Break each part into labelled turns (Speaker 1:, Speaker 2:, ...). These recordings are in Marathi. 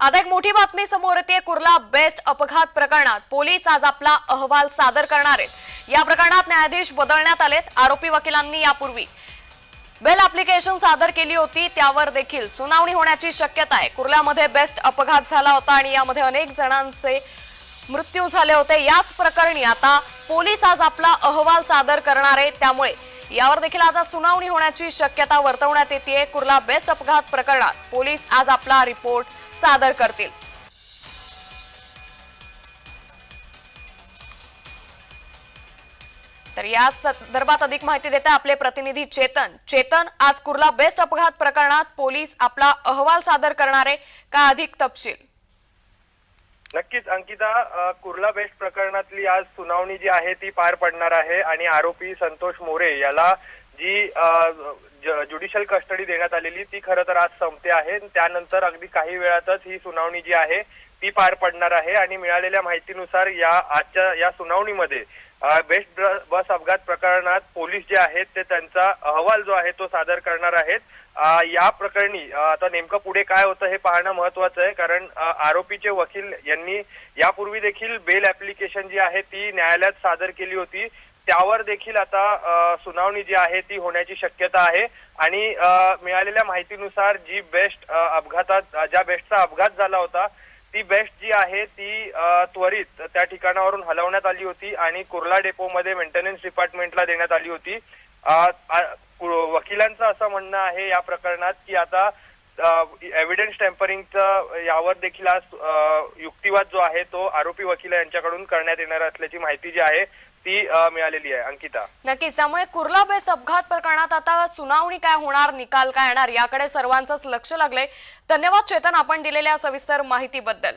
Speaker 1: आता एक मोठी बातमी समोर येते. कुर्ला बेस्ट अपघात प्रकरणात पोलीस आज आपला अहवाल सादर करणार आहेत. या प्रकरणात न्यायाधीश बदलण्यात आलेत. आरोपी वकिलांनी यापूर्वी बेल अप्लिकेशन सादर केली होती. त्यावर देखील सुनावणी होण्याची शक्यता आहे. कुर्ल्यामध्ये बेस्ट अपघात झाला होता आणि यामध्ये अनेक जणांचे मृत्यू झाले होते. याच प्रकरणी आता पोलीस आज आपला अहवाल सादर करणार आहेत. त्यामुळे यावर देखील आता सुनावणी होण्याची शक्यता वर्तवण्यात येते कुर्ला बेस्ट अपघात प्रकरणात पोलीस आज आपला रिपोर्ट सादर करतील. तर या संदर्भात अधिक माहिती देता आपले प्रतिनिधी चेतन. चेतन आज कुर्ला बेस्ट अपघात प्रकरणात पोलीस आपला अहवाल सादर करणारे. का अधिक तपशील?
Speaker 2: नक्कीच अंकिता कुर्ला बेस्ट प्रकरणातली आज सुनावणी जी आहे ती पार पडणार आहे आणि आरोपी संतोष मोरे याला जी ज्युडिशियल कस्टडी देण्यात आलेली ती खरं तर आज संपते आहे. त्यानंतर अगदी काही वेळातच ही सुनावणी जी आहे ती पार पडणार आहे आणि मिळालेल्या माहितीनुसार या आजच्या या सुनावणीमध्ये बेस्ट बस अपघात प्रकरणात पोलीस जे आहेत ते त्यांचा अहवाल जो आहे तो सादर करणार आहेत. या प्रकरणी आता नेमकं पुढे काय होतं हे पाहणं महत्वाचं आहे. कारण आरोपीचे वकील यांनी यापूर्वी देखील बेल ऍप्लिकेशन जी आहे ती न्यायालयात सादर केली होती. त्यावर देखील आता सुनावणी जी आहे ती होण्याची शक्यता आहे. आणि मिळालेल्या माहितीनुसार जी बेस्ट अपघातात ज्या बेस्टचा अपघात झाला होता ती बेस्ट जी आहे ती त्वरित त्या ठिकाणावरून हलवण्यात आली होती आणि कुर्ला डेपोमध्ये मेंटेनन्स डिपार्टमेंटला देण्यात आली होती. वकिलांचं असं म्हणणं आहे या प्रकरणात की आता एव्हिडन्स टेम्परिंगचं यावर देखील आज युक्तिवाद जो आहे तो आरोपी वकील यांच्याकडून करण्यात येणार असल्याची माहिती जी आहे ती मिळालेली आहे अंकिता.
Speaker 1: नक्कीच. त्यामुळे कुर्ला बेस अपघात प्रकरणात आता सुनावणी काय होणार निकाल काय येणार याकडे सर्वांचंच लक्ष लागले धन्यवाद चेतन आपण दिलेल्या सविस्तर माहितीबद्दल.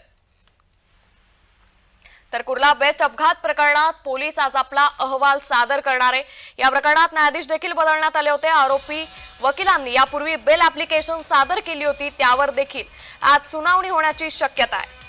Speaker 1: तर कुर्ला बेस्ट अपघात प्रकरणात पोलीस आज आपला अहवाल सादर करणार आहे. या प्रकरणात न्यायाधीश देखील बदलण्यात आले होते. आरोपी वकिलांनी यापूर्वी बेल ऍप्लिकेशन सादर केली होती त्यावर देखील आज सुनावणी होण्याची शक्यता आहे.